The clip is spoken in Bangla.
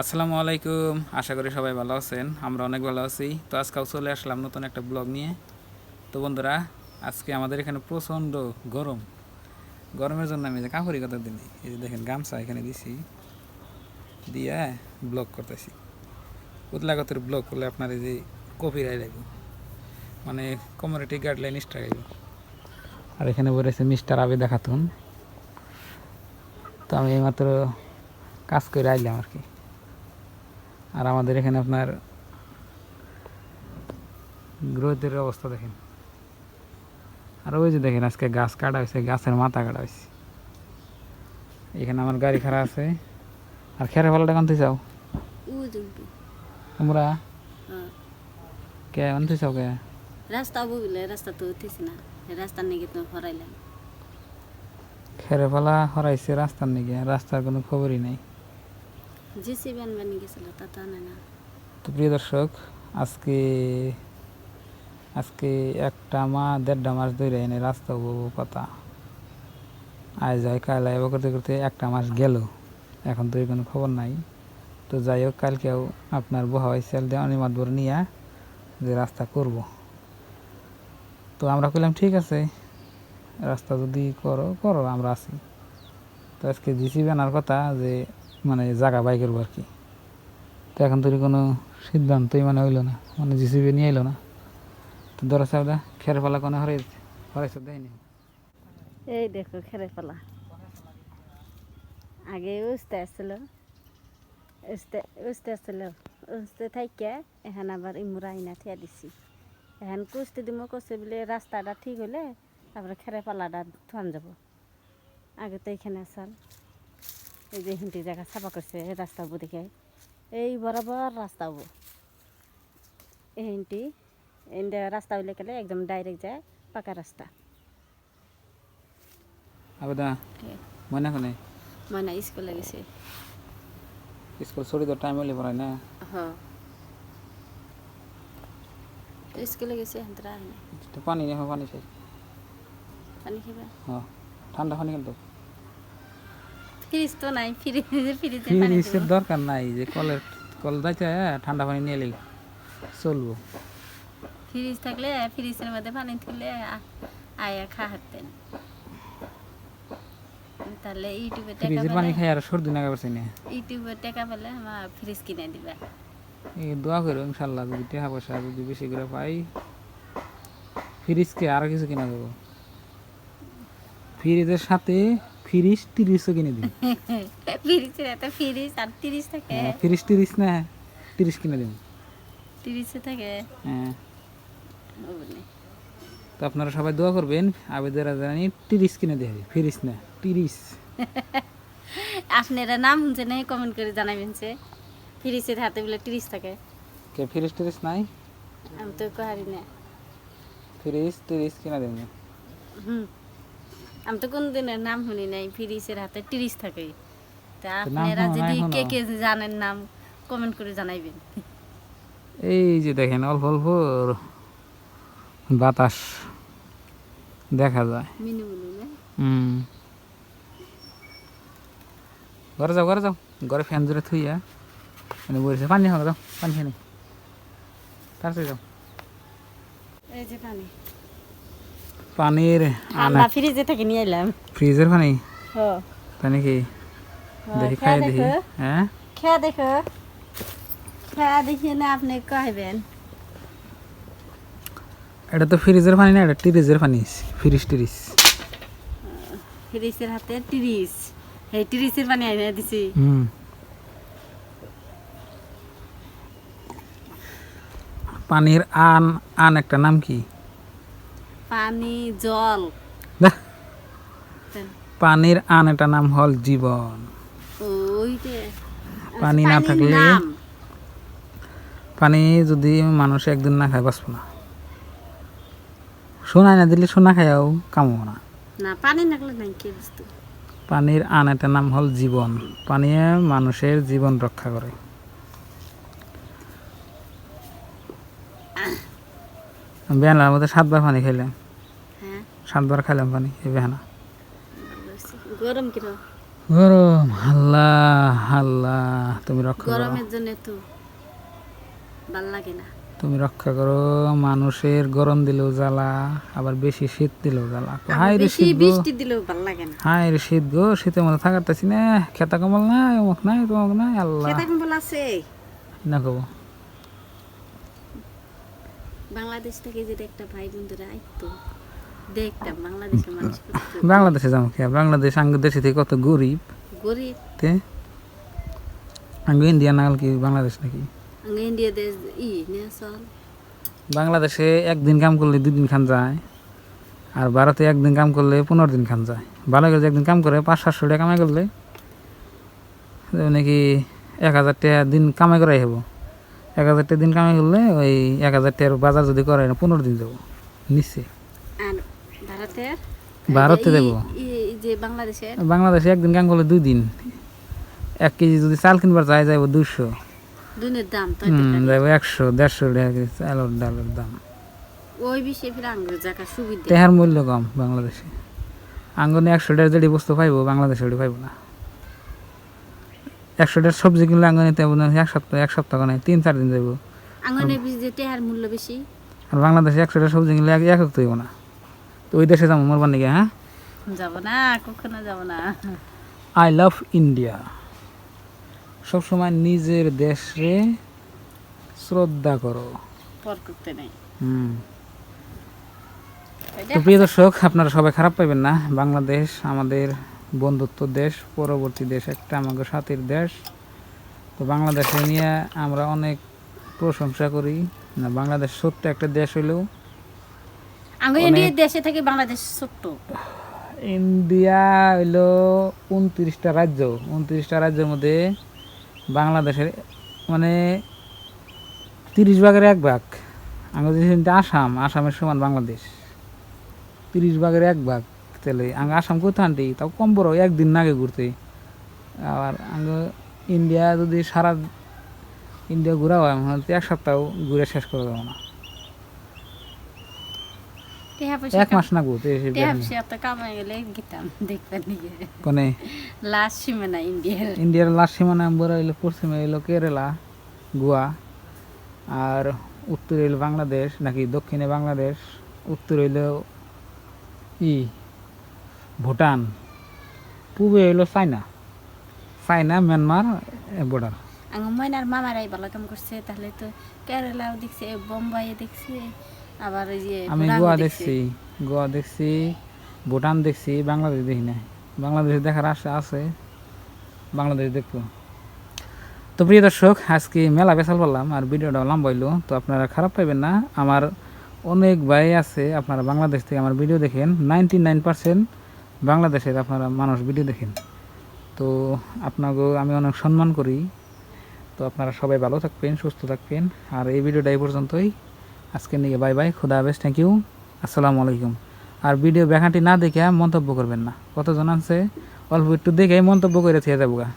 আসসালামু আলাইকুম। আশা করি সবাই ভালো আছেন। আমরা অনেক ভালো আছি। তো আজকেও চলে আসলাম নতুন একটা ব্লগ নিয়ে। তো বন্ধুরা, আজকে আমাদের এখানে প্রচণ্ড গরম। গরমের জন্য আমি যে কাপড়ি কথা দিন এই যে দেখেন গামছা এখানে দিছি। দিয়ে ব্লগ করতেছি। উতলাগতের ব্লগ করলে আপনার এই যে কপিরাই লাগবে। মানে কমিউনিটি গাইডলাইন স্ট্রাইক আর এখানে বলেছে মিস্টার আবি দেখাতুন তো আমি এইমাত্র কাজ করে আইলাম আর কি। আর আমাদের এখানে আপনার গ্রোথের অবস্থা দেখেন। আর ওই যে দেখেন আজকে গাছ কাটা হয়েছে গাছের মাথা কাটা হয়েছে। এখানে আমার গাড়ি খারাপ আছে। আর খেরে ভালোটা কানতে চাও? তোমরা? কে আনতে চাও কে? রাস্তা বুঝলে রাস্তা তো উঠিস না। রাস্তা নাকি তো হরাইলাম। খেরে ফেলা হরাইছে রাস্তার নাকি রাস্তার কোনো খবরই নেই। তা প্রিয় দর্শক, আজকে আজকে একটা মা দেড়টা মাস ধরে এনে রাস্তা বলব কথা আয় যায় কাল আয় করতে করতে একটা মাস গেল, এখন তো কোনো খবর নাই। তো যাই হোক কালকেও আপনার বহাওয়াই সেল দিয়ে অনিমাত বড় নিয়ে যে রাস্তা করব। তো আমরা কইলাম, ঠিক আছে, রাস্তা যদি করো করো, আমরা আছি তো আজকে জিসি ব্যানার কথা যে মানে জায়গা বাই করব আর কি। তো এখন তোর কোনো সিদ্ধান্তই মানে হইল না মানে জিসিবি নিয়ে এলো না। তো ধরা সাউদা খের পালা কোনো হরে হরাইছে দেয়নি? এই দেখো খেরে ফেলা আগে উস্তে আসছিল, উস্তে উস্তে আসছিল, উস্তে থাইকে এখন আবার ইমুরা আইনা থিয়া দিছি। এখন কুস্তি দিম কষে বলে রাস্তাটা ঠিক হলে তারপরে খেরে পালাটা থান যাব। আগে তো এখানে আসাল এই যে হিন্দি জায়গা সাফা করছে রাস্তা দেখে এই বরাবর রাস্তা হব এই হিন্দি রাস্তা হইলে গেলে একদম ডাইরেক্ট যায় পাকা রাস্তা। আবেদা মনে কোনে ময়না স্কুলে গেছে। স্কুল ছড়ি তো টাইম হলে পড়ায় না? হ্যাঁ। স্কুলে গেছে হান্তরা পানি নেই পানি চাই পানি খাবে হ্যাঁ। ঠান্ডা পানি কিন্তু ফ্রিজ তো নাই ফ্রিজে ফ্রিজে পানি ফ্রিজের দরকার নাই যে কলের কল হয়, ঠান্ডা পানি নিয়ে চলবো। ফ্রিজ থাকলে ফ্রিজের মধ্যে পানি তুলে আয়া খা হাঁটতেন। তাহলে ইউটিউবে টাকা ফ্রিজের পানি খাই আর সর্দি নাগা করছে না। ইউটিউবে টাকা পেলে আমার ফ্রিজ কিনে দিবা। এই দোয়া করো ইনশাল্লাহ যদি টাকা পয়সা যদি বেশি করে পাই ফ্রিজকে আরও কিছু কিনা দেবো। ফ্রিজের সাথে ফ্রিজ তিরিশও কিনে দিই ফ্রিজের এত ফ্রিজ আর তিরিশ থাকে? হ্যাঁ, ফ্রিজ তিরিশ না তিরিশ কিনে দিন তিরিশে থাকে? হ্যাঁ। তো আপনারা সবাই দোয়া করবেন আবেদের জানি তিরিশ কিনে দেবে ফ্রিজ না তিরিশ। আপনারা নাম শুনছে নাই কমেন্ট করে জানাবেন সে ফ্রিজের হাতে বলে তিরিশ থাকে। কে ফ্রিজ তিরিশ নাই? আমি তো কাহারি না। ফ্রিজ তিরিশ কিনে দেবেন হুম। আমি তো কোনদিনের নাম শুনি নাই ফ্রিজের হাতে তিরিশ থাকে। তা আপনারা যদি কে কে জানেন নাম কমেন্ট করে জানাইবেন। এই যে দেখেন অল্প অল্প বাতাস দেখা যায়। হুম। ঘরে যাও ঘরে যাও। ঘরে ফ্যান জোরে থুইয়া মানে বলছে পানি হোক যাও পানি খেয়ে যাও। এই যে পানি। পানির আনা ফ্রিজে থেকে নিয়ে এলাম। ফ্রিজের পানি? ও তাই নাকি? হ্যাঁ, দেখি খাই দেখি। হ্যাঁ? খেয়া দেখো। খেয়া দেখি না আপনি কহবেন এটা তো ফ্রিজের পানি না এটা টিরিজের পানি। ফ্রিজ টিরিজ। ফ্রিজের হাতে তিরিশ এই তিরিশের পানি আইনা দিছি। হুম। পানির আন আন একটা নাম কি? পানি জল। দেখ পানির আন একটা নাম হল জীবন। যে পানি না থাকলে পানি যদি মানুষ একদিন না খায় বাঁচবো না। সোনা না দিলে সোনা খায়াও কামো না। না পানি নাকলে নাই কি বস্তু? পানির আন একটা নাম হল জীবন। পানি মানুষের জীবন রক্ষা করে। বেহানার মধ্যে সাতবার পানি হ্যাঁ সাতবার খাইলাম পানি এই বেহানা। গরম গরম আল্লাহ আল্লাহ তুমি রক্ষা করো। গরমের জন্য তো ভালো লাগে না। তুমি রক্ষা করো মানুষের গরম দিলেও জ্বালা আবার বেশি শীত দিলেও জ্বালা। হাই রে শীত গো। বৃষ্টি দিলেও ভালো লাগে না। হাই রে শীত গো শীতের মধ্যে থাকারতেছি না। খেতা কমল নাই অমুক নাই তমুক নাই আল্লাহ। খেতা কম্বল আছে। না কব। বাংলাদেশ থেকে যদি একটা ভাই বন্ধুরা আইতো দেখতাম বাংলাদেশের মানুষ বাংলাদেশে যাব কে বাংলাদেশ আঙ্গ দেশে থেকে কত গরিব। গরিব। তে? আঙ্গ ইন্ডিয়া নাগাল কি বাংলাদেশ নাকি? আঙ্গে ইন্ডিয়া দেশ ই নিয়ে বাংলাদেশে একদিন কাম করলে দুই দিন খান যায় আর ভারতে একদিন কাম করলে পনেরো দিন খান যায়। ভালো করে একদিন কাম করে পাঁচ সাতশো টাকা কামাই করলে নাকি এক হাজার টাকা দিন কামাই করাই হব এক হাজার টাকা দিন কামাই করলে ওই এক হাজার টাকার বাজার যদি করে না পনেরো দিন যাব আর ভারতের ভারতে দেবো? যে বাংলাদেশের বাংলাদেশে একদিন কাম করলে দুই দিন। এক কেজি যদি চাল কিনবার যায় যাব দুশো দুনের দাম একশো দেড়শো টাকা চালের ডালের দাম। ওই বিষয়ে ফিরে আঙ্গুর জায়গা সুবিধা। তেহার মূল্য কম বাংলাদেশে। আঙ্গনে একশো যেটি বস্তু পাইবো বাংলাদেশে ওটি পাইবো না। একশো টাকার সবজি কিনলে আঙ্গনে তেমন এক সপ্তাহ এক সপ্তাহ নেই তিন চার দিন যাইব। বীজ টেহার মূল্য বেশি? আর বাংলাদেশে একশো টাকার সবজি কিনলে এক এক হইব না। তো ওই দেশে যাব মরবার নাকি হ্যাঁ? যাব না কখনো যাব না। আই লাভ ইন্ডিয়া সবসময় নিজের দেশে শ্রদ্ধা করো। পর করতে নেই। হুম। তো প্রিয় দর্শক আপনারা সবাই খারাপ পাইবেন না। বাংলাদেশ আমাদের বন্ধুত্ব দেশ পরবর্তী দেশ একটা আমাদের সাথীর দেশ। তো বাংলাদেশে নিয়ে আমরা অনেক প্রশংসা করি। না বাংলাদেশ সত্য একটা দেশ হইলেও আঙ্গ ইন্ডিয়ার দেশে থেকে বাংলাদেশ ছোট্ট। ইন্ডিয়া হইল উনত্রিশটা রাজ্য। উনত্রিশটা রাজ্যের মধ্যে বাংলাদেশের মানে তিরিশ ভাগের এক ভাগ। যে আসাম আসামের সমান বাংলাদেশ। তিরিশ ভাগের এক ভাগ তাহলে আঙ্গ আসাম কোথায় আনটি? তাও কম বড় একদিন নাগে ঘুরতে। আবার আঙ্গ ইন্ডিয়া যদি সারা ইন্ডিয়া ঘোরা হয় এক সপ্তাহ ঘুরে শেষ করে দেবো না। এক মাস না টেহা পয়সা তো কামাই গেলে গেতাম দেখবেন নিয়ে কোনে লাস্ট সীমানা ইন্ডিয়ার ইন্ডিয়ার লাস্ট সীমানা বড় হইল পশ্চিমে হইল কেরালা গোয়া আর উত্তরে হইল বাংলাদেশ নাকি দক্ষিণে বাংলাদেশ উত্তর হইল ই ভুটান পূবে হইল চায়না চায়না মিয়ানমার বর্ডার ময়নার মামারাই ভালো কাম করছে তাহলে তো কেরালাও দেখছে বোম্বাইয়ে দেখছে আবার ওই যে আমি গোয়া দেখছি। গোয়া দেখছি ভুটান দেখছি বাংলাদেশ দেখি না বাংলাদেশ দেখার আশা আছে বাংলাদেশ দেখব। তো প্রিয় দর্শক আজকে মেলা বেসাল বললাম আর ভিডিওটা লম্বা হইল তো আপনারা খারাপ পাইবেন না। আমার অনেক ভাই আছে আপনারা বাংলাদেশ থেকে আমার ভিডিও দেখেন নাইনটি নাইন পার্সেন্ট বাংলাদেশের আপনারা মানুষ ভিডিও দেখেন। তো আপনাকেও আমি অনেক সম্মান করি। তো আপনারা সবাই ভালো থাকবেন সুস্থ থাকবেন। আর এই ভিডিওটা এই পর্যন্তই। আজকে নিয়ে বাই বাই, খুদা হাফেজ থ্যাংক ইউ আসসালামু আলাইকুম। আর ভিডিও ব্যাখ্যাটি না দেখে মন্তব্য করবেন না। কতজন আছে? অল্প একটু দেখে মন্তব্য করে থেকে যাব গা।